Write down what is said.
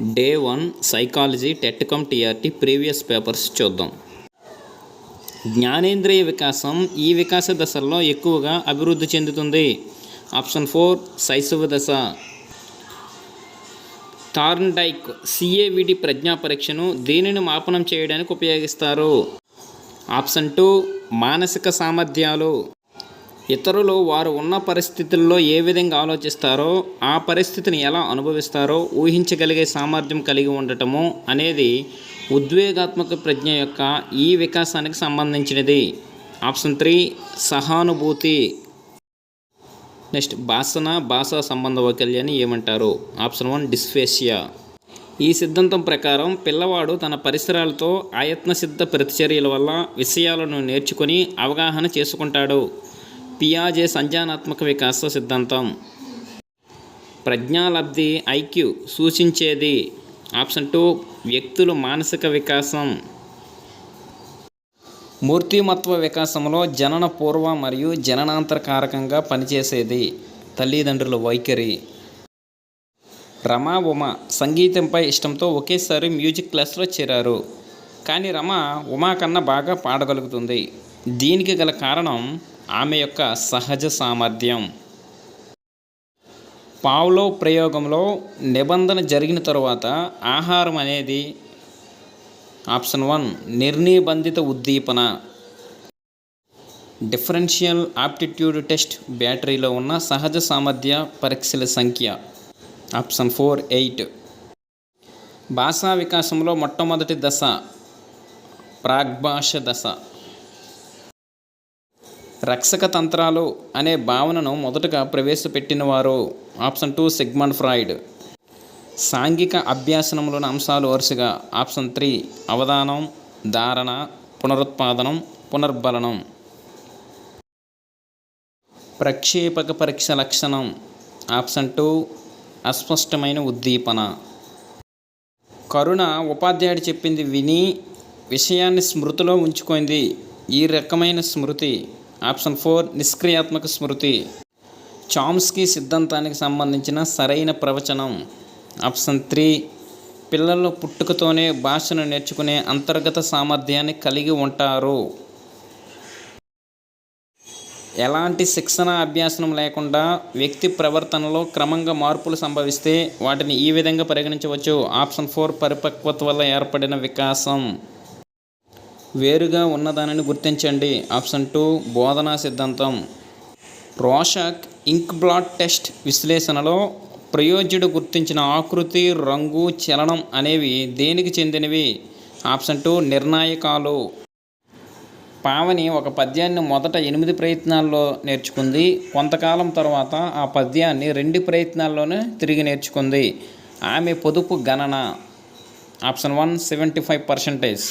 Day one psychology TET cum TRT previous papers చూద్దాం. జ్ఞానేంద్రియ వికాసం ఈ వికాస దశల్లో ఎక్కువగా అభివృద్ధి చెందుతుంది. ఆప్షన్ ఫోర్ శైశవ దశ. టార్న్డైక్ సిఏవిడి ప్రజ్ఞా పరీక్షను దీనిని మాపనం చేయడానికి ఉపయోగిస్తారు? ఆప్షన్ టూ మానసిక సామర్థ్యాలు. ఇతరులు వారు ఉన్న పరిస్థితుల్లో ఏ విధంగా ఆలోచిస్తారో ఆ పరిస్థితిని ఎలా అనుభవిస్తారో ఊహించగలిగే సామర్థ్యం కలిగి ఉండటము అనేది ఉద్వేగాత్మక ప్రజ్ఞ యొక్క ఈ వికాసానికి సంబంధించినది. ఆప్షన్ త్రీ సహానుభూతి. నెక్స్ట్ భాసన భాషా సంబంధ వైకల్యాన్ని ఏమంటారు? ఆప్షన్ వన్ డిస్ఫేషియా ఈ సిద్ధాంతం ప్రకారం పిల్లవాడు తన పరిసరాలతో ఆయత్న సిద్ధ ప్రతిచర్యల వల్ల విషయాలను నేర్చుకొని అవగాహన చేసుకుంటాడు. పియాజే సంజ్ఞానాత్మక వికాస సిద్ధాంతం. ప్రజ్ఞాలబ్ధి ఐక్యూ సూచించేది. ఆప్షన్ టూ వ్యక్తులు మానసిక వికాసం. మూర్తిమత్వ వికాసంలో జనన పూర్వ మరియు జననాంతర కారకంగా పనిచేసేది. తల్లిదండ్రుల వైఖరి. రమ ఉమ సంగీతంపై ఇష్టంతో ఒకేసారి మ్యూజిక్ క్లాస్లో చేరారు. కానీ రమ ఉమా కన్నా బాగా పాడగలుగుతుంది. దీనికి గల కారణం ఆమె యొక్క సహజ సామర్థ్యం. పావులో ప్రయోగంలో నిబంధన జరిగిన తరువాత ఆహారం అనేది ఆప్షన్ వన్ నిర్నిబంధిత ఉద్దీపన. డిఫరెన్షియల్ ఆప్టిట్యూడ్ టెస్ట్ బ్యాటరీలో ఉన్న సహజ సామర్థ్య పరీక్షల సంఖ్య. Option four eight. భాషా వికాసంలో మొట్టమొదటి దశ ప్రాగ్భాష దశ. రక్షక తంత్రాలు అనే భావనను మొదటగా ప్రవేశపెట్టినవారు ఆప్షన్ టూ సిగ్మండ్ ఫ్రాయిడ్. సాంఘిక అభ్యాసనంలోని అంశాలు వరుసగా ఆప్షన్ త్రీ అవధానం ధారణ పునరుత్పాదనం పునర్బలనం. ప్రక్షేపక పరీక్ష లక్షణం ఆప్షన్ టూ అస్పష్టమైన ఉద్దీపన. కరుణ ఉపాధ్యాయుడు చెప్పింది విని విషయాన్ని స్మృతిలో ఉంచుకుంది. ఈ రకమైన స్మృతి ఆప్షన్ ఫోర్ నిష్క్రియాత్మక స్మృతి. చామ్స్కీ సిద్ధాంతానికి సంబంధించిన సరైన ప్రవచనం. ఆప్షన్ త్రీ పిల్లలు పుట్టుకతోనే భాషను నేర్చుకునే అంతర్గత సామర్థ్యాన్ని కలిగి ఉంటారు. ఎలాంటి శిక్షణ అభ్యాసనం లేకుండా వ్యక్తి ప్రవర్తనలో క్రమంగా మార్పులు సంభవిస్తే వాటిని ఈ విధంగా పరిగణించవచ్చు. ఆప్షన్ ఫోర్ పరిపక్వత వల్ల ఏర్పడిన వికాసం. వేరుగా ఉన్నదానిని గుర్తించండి. ఆప్షన్ టూ బోధనా సిద్ధాంతం. రోషక్ ఇంక్ బ్లాట్ టెస్ట్ విశ్లేషణలో ప్రయోజ్యుడు గుర్తించిన ఆకృతి రంగు చలనం అనేవి దేనికి చెందినవి? Option two నిర్ణాయకాలు. పావని ఒక పద్యాన్ని మొదట ఎనిమిది ప్రయత్నాల్లో నేర్చుకుంది. కొంతకాలం తర్వాత ఆ పద్యాన్ని రెండు ప్రయత్నాల్లోనే తిరిగి నేర్చుకుంది. ఆమె పొదుపు గణన. Option one seventy five percentage.